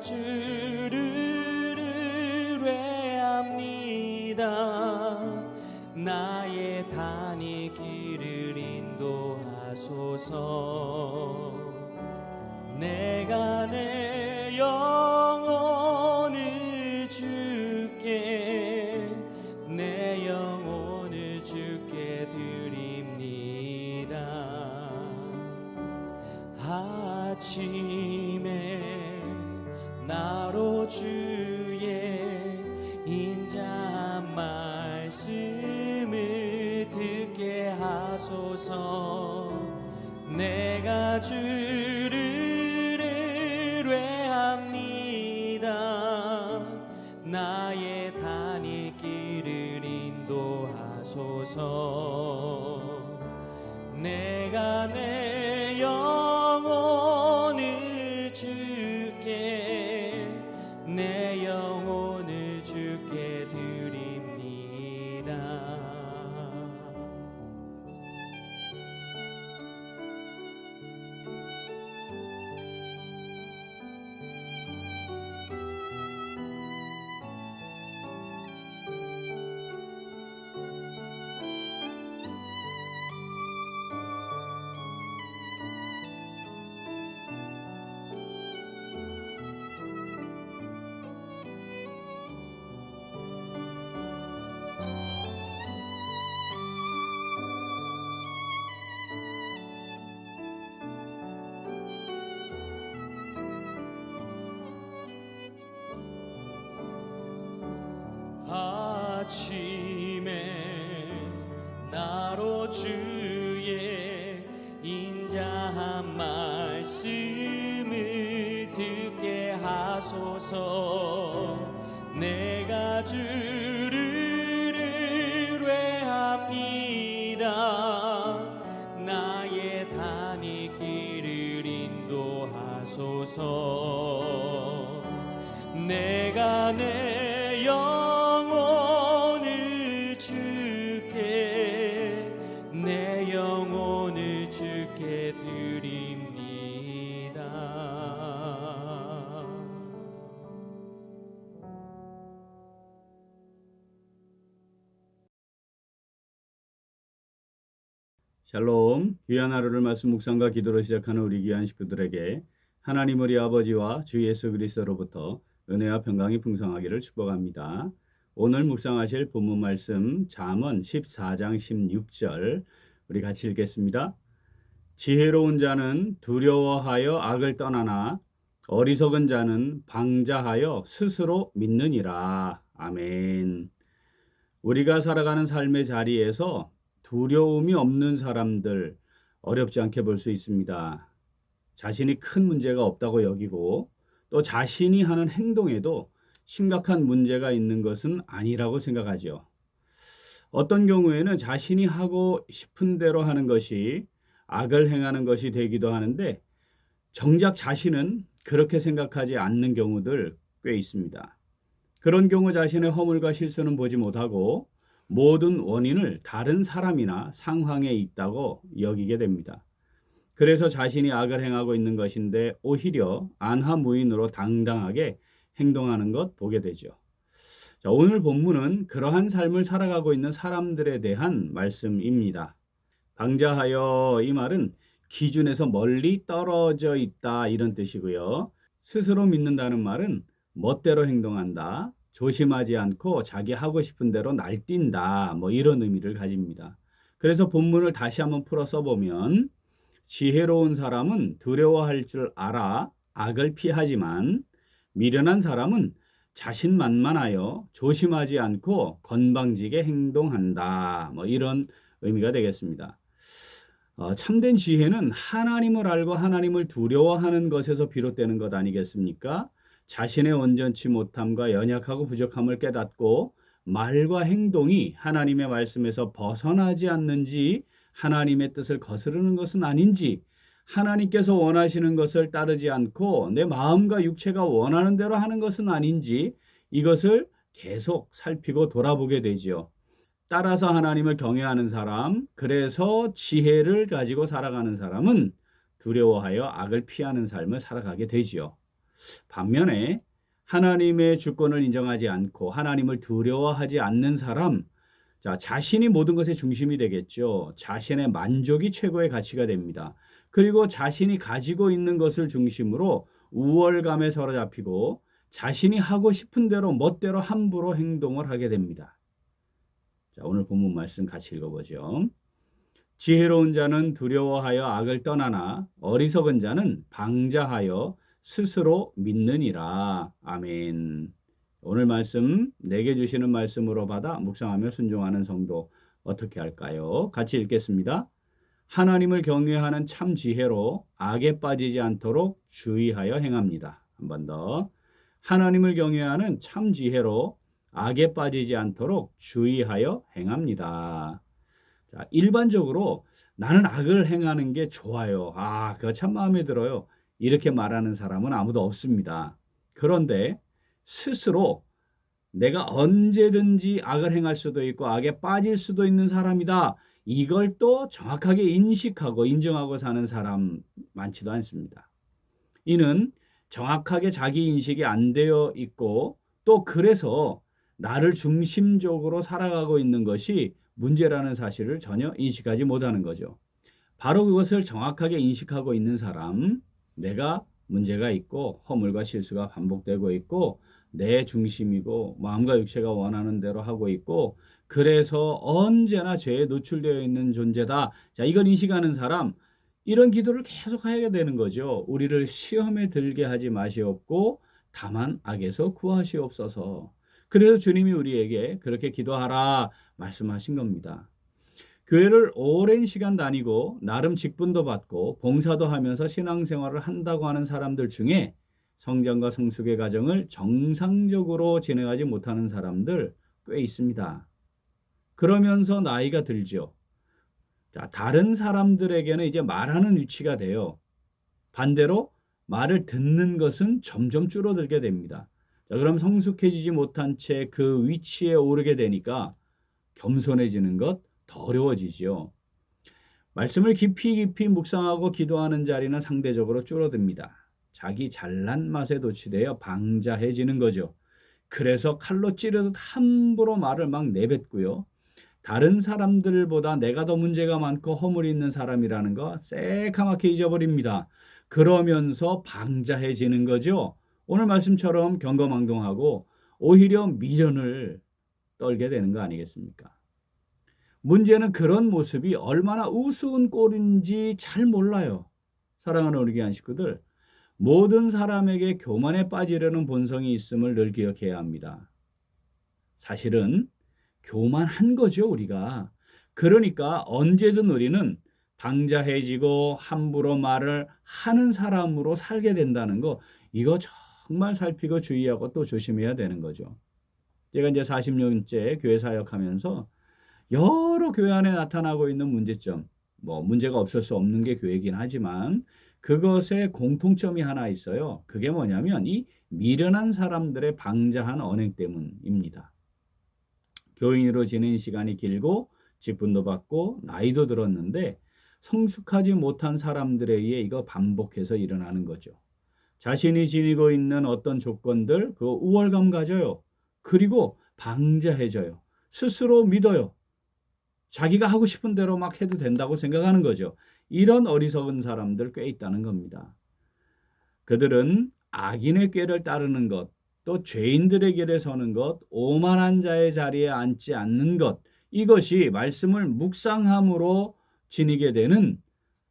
주를 의뢰합니다. 나의 다니기를 인도하소서. 내가 내 의뢰합니다. 나의 다닐 길을 인도하소서. 내가 내 하소서. 내가 내 영혼을 주께 내 영혼을 주께 드립니다. 샬롬, 귀한 하루를 말씀 묵상과 기도로 시작하는 우리 귀한 식구들에게 하나님 우리 아버지와 주 예수 그리스도로부터 은혜와 평강이 풍성하기를 축복합니다. 오늘 묵상하실 본문 말씀 잠언 14장 16절 우리 같이 읽겠습니다. 지혜로운 자는 두려워하여 악을 떠나나 어리석은 자는 방자하여 스스로 믿느니라. 아멘. 우리가 살아가는 삶의 자리에서 두려움이 없는 사람들 어렵지 않게 볼 수 있습니다. 자신이 큰 문제가 없다고 여기고 또 자신이 하는 행동에도 심각한 문제가 있는 것은 아니라고 생각하죠. 어떤 경우에는 자신이 하고 싶은 대로 하는 것이 악을 행하는 것이 되기도 하는데 정작 자신은 그렇게 생각하지 않는 경우들 꽤 있습니다. 그런 경우 자신의 허물과 실수는 보지 못하고 모든 원인을 다른 사람이나 상황에 있다고 여기게 됩니다. 그래서 자신이 악을 행하고 있는 것인데 오히려 안하무인으로 당당하게 행동하는 것 보게 되죠. 자, 오늘 본문은 그러한 삶을 살아가고 있는 사람들에 대한 말씀입니다. 방자하여 이 말은 기준에서 멀리 떨어져 있다 이런 뜻이고요. 스스로 믿는다는 말은 멋대로 행동한다. 조심하지 않고 자기 하고 싶은 대로 날뛴다. 뭐 이런 의미를 가집니다. 그래서 본문을 다시 한번 풀어 써보면 지혜로운 사람은 두려워할 줄 알아 악을 피하지만 미련한 사람은 자신만만하여 조심하지 않고 건방지게 행동한다. 뭐 이런 의미가 되겠습니다. 어, 참된 지혜는 하나님을 알고 하나님을 두려워하는 것에서 비롯되는 것 아니겠습니까? 자신의 온전치 못함과 연약하고 부족함을 깨닫고 말과 행동이 하나님의 말씀에서 벗어나지 않는지 하나님의 뜻을 거스르는 것은 아닌지 하나님께서 원하시는 것을 따르지 않고 내 마음과 육체가 원하는 대로 하는 것은 아닌지 이것을 계속 살피고 돌아보게 되지요. 따라서 하나님을 경외하는 사람, 그래서 지혜를 가지고 살아가는 사람은 두려워하여 악을 피하는 삶을 살아가게 되지요. 반면에 하나님의 주권을 인정하지 않고 하나님을 두려워하지 않는 사람, 자, 자신이 모든 것의 중심이 되겠죠. 자신의 만족이 최고의 가치가 됩니다. 그리고 자신이 가지고 있는 것을 중심으로 우월감에 사로잡히고 자신이 하고 싶은 대로 멋대로 함부로 행동을 하게 됩니다. 자, 오늘 본문 말씀 같이 읽어보죠. 지혜로운 자는 두려워하여 악을 떠나나 어리석은 자는 방자하여 스스로 믿느니라. 아멘. 오늘 말씀 내게 주시는 말씀으로 받아 묵상하며 순종하는 성도 어떻게 할까요? 같이 읽겠습니다. 하나님을 경외하는 참 지혜로 악에 빠지지 않도록 주의하여 행합니다. 한 번 더. 하나님을 경외하는 참 지혜로 악에 빠지지 않도록 주의하여 행합니다. 자, 일반적으로 나는 악을 행하는 게 좋아요. 아, 그거 참 마음에 들어요. 이렇게 말하는 사람은 아무도 없습니다. 그런데 스스로 내가 언제든지 악을 행할 수도 있고 악에 빠질 수도 있는 사람이다. 이걸 또 정확하게 인식하고 인정하고 사는 사람 많지도 않습니다. 이는 정확하게 자기 인식이 안 되어 있고 또 그래서 나를 중심적으로 살아가고 있는 것이 문제라는 사실을 전혀 인식하지 못하는 거죠. 바로 그것을 정확하게 인식하고 있는 사람, 내가 문제가 있고 허물과 실수가 반복되고 있고 내 중심이고 마음과 육체가 원하는 대로 하고 있고 그래서 언제나 죄에 노출되어 있는 존재다. 자, 이걸 인식하는 사람 이런 기도를 계속 하게 되는 거죠. 우리를 시험에 들게 하지 마시옵고 다만 악에서 구하시옵소서. 그래서 주님이 우리에게 그렇게 기도하라 말씀하신 겁니다. 교회를 오랜 시간 다니고 나름 직분도 받고 봉사도 하면서 신앙생활을 한다고 하는 사람들 중에 성장과 성숙의 과정을 정상적으로 진행하지 못하는 사람들 꽤 있습니다. 그러면서 나이가 들죠. 자, 다른 사람들에게는 이제 말하는 위치가 돼요. 반대로 말을 듣는 것은 점점 줄어들게 됩니다. 자, 그럼 성숙해지지 못한 채 그 위치에 오르게 되니까 겸손해지는 것 더 어려워지지요. 말씀을 깊이 깊이 묵상하고 기도하는 자리는 상대적으로 줄어듭니다. 자기 잘난 맛에 도취되어 방자해지는 거죠. 그래서 칼로 찌르듯 함부로 말을 막 내뱉고요. 다른 사람들보다 내가 더 문제가 많고 허물이 있는 사람이라는 거 새카맣게 잊어버립니다. 그러면서 방자해지는 거죠. 오늘 말씀처럼 경거망동하고 오히려 미련을 떨게 되는 거 아니겠습니까? 문제는 그런 모습이 얼마나 우스운 꼴인지 잘 몰라요. 사랑하는 우리 귀한 식구들, 모든 사람에게 교만에 빠지려는 본성이 있음을 늘 기억해야 합니다. 사실은 교만한 거죠, 우리가. 그러니까 언제든 우리는 방자해지고 함부로 말을 하는 사람으로 살게 된다는 거, 이거 정말 살피고 주의하고 또 조심해야 되는 거죠. 제가 이제 40년째 교회 사역하면서 여러 교회 안에 나타나고 있는 문제점, 뭐 문제가 없을 수 없는 게 교회이긴 하지만 그것의 공통점이 하나 있어요. 그게 뭐냐면 이 미련한 사람들의 방자한 언행 때문입니다. 교인으로 지낸 시간이 길고 직분도 받고 나이도 들었는데 성숙하지 못한 사람들에 의해 이거 반복해서 일어나는 거죠. 자신이 지니고 있는 어떤 조건들 그 우월감 가져요. 그리고 방자해져요. 스스로 믿어요. 자기가 하고 싶은 대로 막 해도 된다고 생각하는 거죠. 이런 어리석은 사람들 꽤 있다는 겁니다. 그들은 악인의 꾀를 따르는 것, 또 죄인들의 길에 서는 것, 오만한 자의 자리에 앉지 않는 것, 이것이 말씀을 묵상함으로 지니게 되는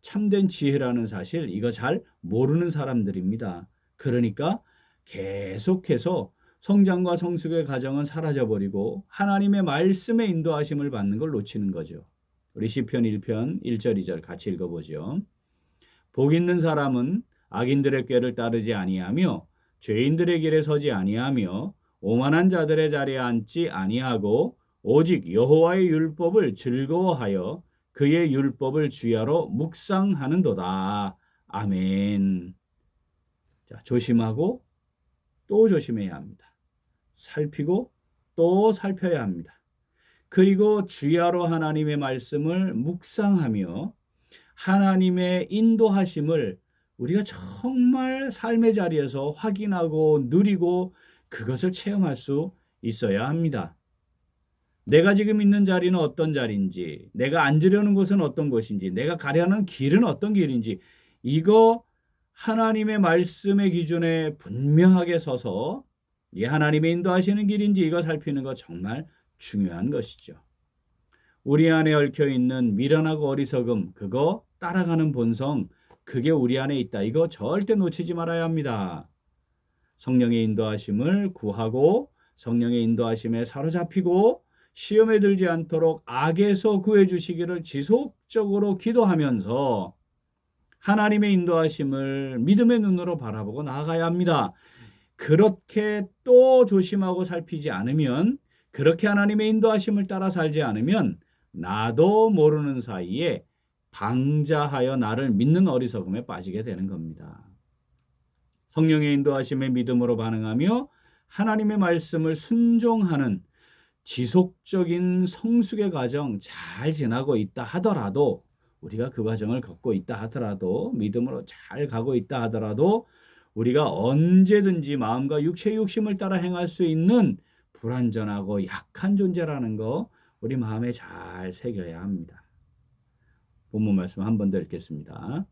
참된 지혜라는 사실, 이거 잘 모르는 사람들입니다. 그러니까 계속해서 성장과 성숙의 과정은 사라져버리고 하나님의 말씀의 인도하심을 받는 걸 놓치는 거죠. 우리 시편 1편 1절 2절 같이 읽어보죠. 복 있는 사람은 악인들의 꾀를 따르지 아니하며 죄인들의 길에 서지 아니하며 오만한 자들의 자리에 앉지 아니하고 오직 여호와의 율법을 즐거워하여 그의 율법을 주야로 묵상하는도다. 아멘. 자, 조심하고 또 조심해야 합니다. 살피고 또 살펴야 합니다. 그리고 주야로 하나님의 말씀을 묵상하며 하나님의 인도하심을 우리가 정말 삶의 자리에서 확인하고 누리고 그것을 체험할 수 있어야 합니다. 내가 지금 있는 자리는 어떤 자리인지, 내가 앉으려는 곳은 어떤 곳인지, 내가 가려는 길은 어떤 길인지, 이거 하나님의 말씀의 기준에 분명하게 서서 이 하나님의 인도하시는 길인지 이거 살피는 거 정말 중요한 것이죠. 우리 안에 얽혀 있는 미련하고 어리석음, 그거 따라가는 본성, 그게 우리 안에 있다. 이거 절대 놓치지 말아야 합니다. 성령의 인도하심을 구하고 성령의 인도하심에 사로잡히고 시험에 들지 않도록 악에서 구해 주시기를 지속적으로 기도하면서 하나님의 인도하심을 믿음의 눈으로 바라보고 나아가야 합니다. 그렇게 또 조심하고 살피지 않으면 그렇게 하나님의 인도하심을 따라 살지 않으면 나도 모르는 사이에 방자하여 나를 믿는 어리석음에 빠지게 되는 겁니다. 성령의 인도하심에 믿음으로 반응하며 하나님의 말씀을 순종하는 지속적인 성숙의 과정 잘 지나고 있다 하더라도 우리가 그 과정을 겪고 있다 하더라도 믿음으로 잘 가고 있다 하더라도 우리가 언제든지 마음과 육체의 욕심을 따라 행할 수 있는 불완전하고 약한 존재라는 거 우리 마음에 잘 새겨야 합니다. 본문 말씀 한 번 더 읽겠습니다.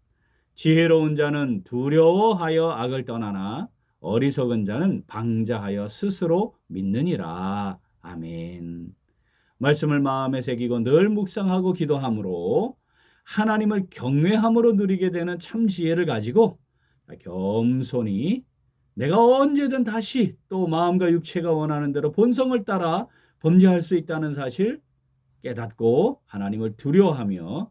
지혜로운 자는 두려워하여 악을 떠나나 어리석은 자는 방자하여 스스로 믿느니라. 아멘. 말씀을 마음에 새기고 늘 묵상하고 기도함으로 하나님을 경외함으로 누리게 되는 참 지혜를 가지고 겸손히 내가 언제든 다시 또 마음과 육체가 원하는 대로 본성을 따라 범죄할 수 있다는 사실 깨닫고 하나님을 두려워하며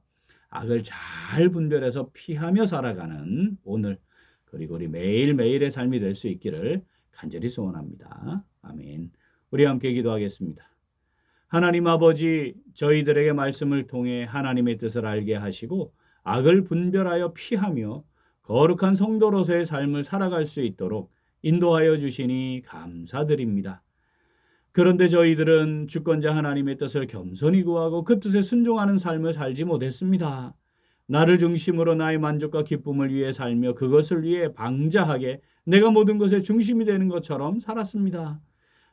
악을 잘 분별해서 피하며 살아가는 오늘 그리고 우리 매일매일의 삶이 될 수 있기를 간절히 소원합니다. 아멘. 우리 함께 기도하겠습니다. 하나님 아버지 저희들에게 말씀을 통해 하나님의 뜻을 알게 하시고 악을 분별하여 피하며 거룩한 성도로서의 삶을 살아갈 수 있도록 인도하여 주시니 감사드립니다. 그런데 저희들은 주권자 하나님의 뜻을 겸손히 구하고 그 뜻에 순종하는 삶을 살지 못했습니다. 나를 중심으로 나의 만족과 기쁨을 위해 살며 그것을 위해 방자하게 내가 모든 것의 중심이 되는 것처럼 살았습니다.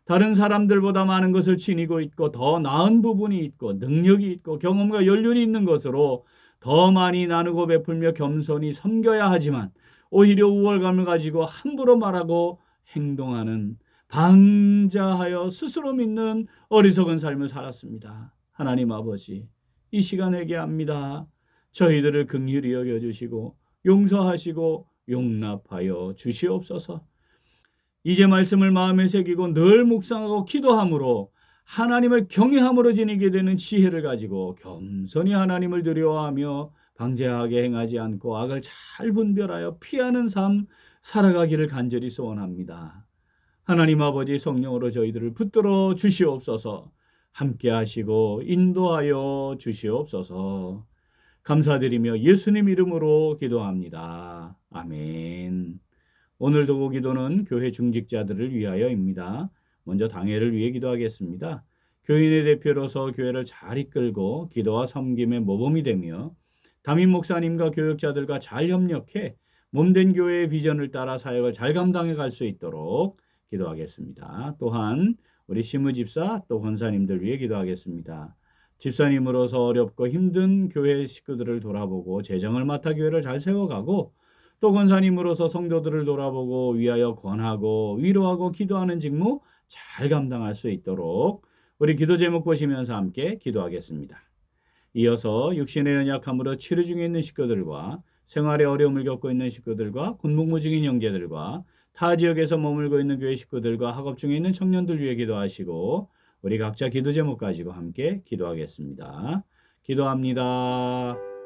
다른 사람들보다 많은 것을 지니고 있고 더 나은 부분이 있고 능력이 있고 경험과 연륜이 있는 것으로 더 많이 나누고 베풀며 겸손히 섬겨야 하지만 오히려 우월감을 가지고 함부로 말하고 행동하는 방자하여 스스로 믿는 어리석은 삶을 살았습니다. 하나님 아버지, 이 시간에 계합니다. 저희들을 긍휼히 여겨 주시고 용서하시고 용납하여 주시옵소서. 이제 말씀을 마음에 새기고 늘 묵상하고 기도함으로 하나님을 경외함으로 지니게 되는 지혜를 가지고 겸손히 하나님을 두려워하며 방제하게 행하지 않고 악을 잘 분별하여 피하는 삶 살아가기를 간절히 소원합니다. 하나님 아버지 성령으로 저희들을 붙들어 주시옵소서 함께 하시고 인도하여 주시옵소서 감사드리며 예수님 이름으로 기도합니다. 아멘. 오늘 도구 기도는 교회 중직자들을 위하여입니다. 먼저 당회를 위해 기도하겠습니다. 교인의 대표로서 교회를 잘 이끌고 기도와 섬김의 모범이 되며 담임 목사님과 교역자들과 잘 협력해 몸된 교회의 비전을 따라 사역을 잘 감당해 갈 수 있도록 기도하겠습니다. 또한 우리 시무 집사 또 권사님들 위해 기도하겠습니다. 집사님으로서 어렵고 힘든 교회 식구들을 돌아보고 재정을 맡아 교회를 잘 세워가고 또 권사님으로서 성도들을 돌아보고 위하여 권하고 위로하고 기도하는 직무 잘 감당할 수 있도록 우리 기도 제목 보시면서 함께 기도하겠습니다. 이어서 육신의 연약함으로 치료 중에 있는 식구들과 생활의 어려움을 겪고 있는 식구들과 군복무 중인 형제들과 타 지역에서 머물고 있는 교회 식구들과 학업 중에 있는 청년들 위해 기도하시고 우리 각자 기도 제목 가지고 함께 기도하겠습니다. 기도합니다.